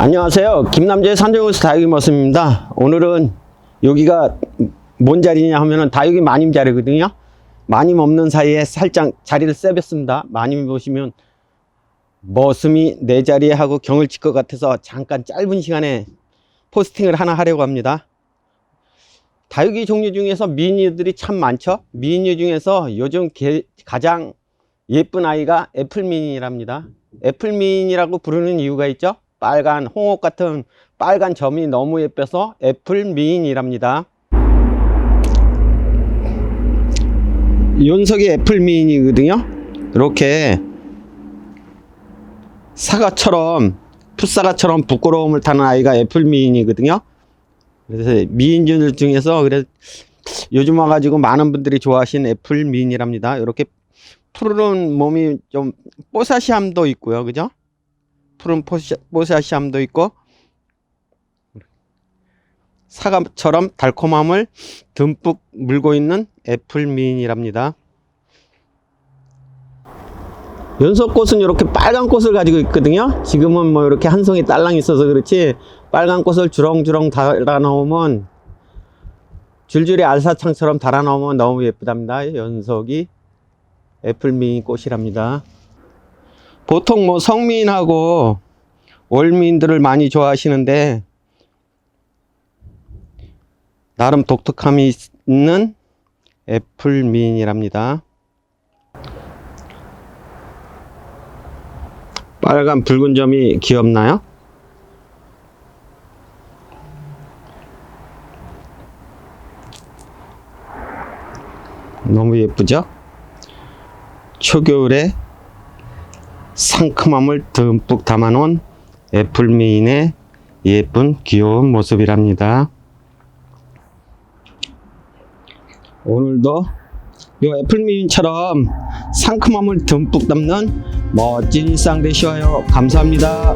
안녕하세요. 김남재 산정호수 다육이 머슴입니다. 오늘은 여기가 뭔 자리냐 하면은 다육이 마님 자리거든요. 마님 없는 사이에 살짝 자리를 세볐습니다. 마님 보시면 머슴이 내 자리에 하고 경을 칠 것 같아서 잠깐 짧은 시간에 포스팅을 하나 하려고 합니다. 다육이 종류 중에서 미니들이 참 많죠. 미니 중에서 요즘 게- 가장 예쁜 아이가 애플미니랍니다. 애플미니라고 부르는 이유가 있죠. 빨간 홍옥 같은 빨간 점이 너무 예뻐서 애플 미인이랍니다. 연석이 애플 미인이거든요. 이렇게 사과처럼 풋사과처럼 부끄러움을 타는 아이가 애플 미인이거든요. 그래서 미인들 중에서 그래 요즘 와가지고 많은 분들이 좋아하시는 애플 미인이랍니다. 이렇게 푸른 몸이 좀 뽀사시함도 있고요, 그죠? 푸른 포시, 뽀사시함도 있고 사과처럼 달콤함을 듬뿍 물고 있는 애플미인이랍니다. 연석꽃은 이렇게 빨간 꽃을 가지고 있거든요. 지금은 뭐 이렇게 한 송이 딸랑 있어서 그렇지 빨간 꽃을 주렁주렁 달아 놓으면 줄줄이 알사창처럼 달아 놓으면 너무 예쁘답니다. 연석이 애플미인 꽃이랍니다. 보통 뭐 성미인하고 월미인들을 많이 좋아하시는데 나름 독특함이 있는 애플미인이랍니다. 빨간 붉은 점이 귀엽나요? 너무 예쁘죠? 초겨울에 상큼함을 듬뿍 담아놓은 애플미인의 예쁜 귀여운 모습이랍니다. 오늘도 이 애플미인처럼 상큼함을 듬뿍 담는 멋진 일상 되시어요. 감사합니다.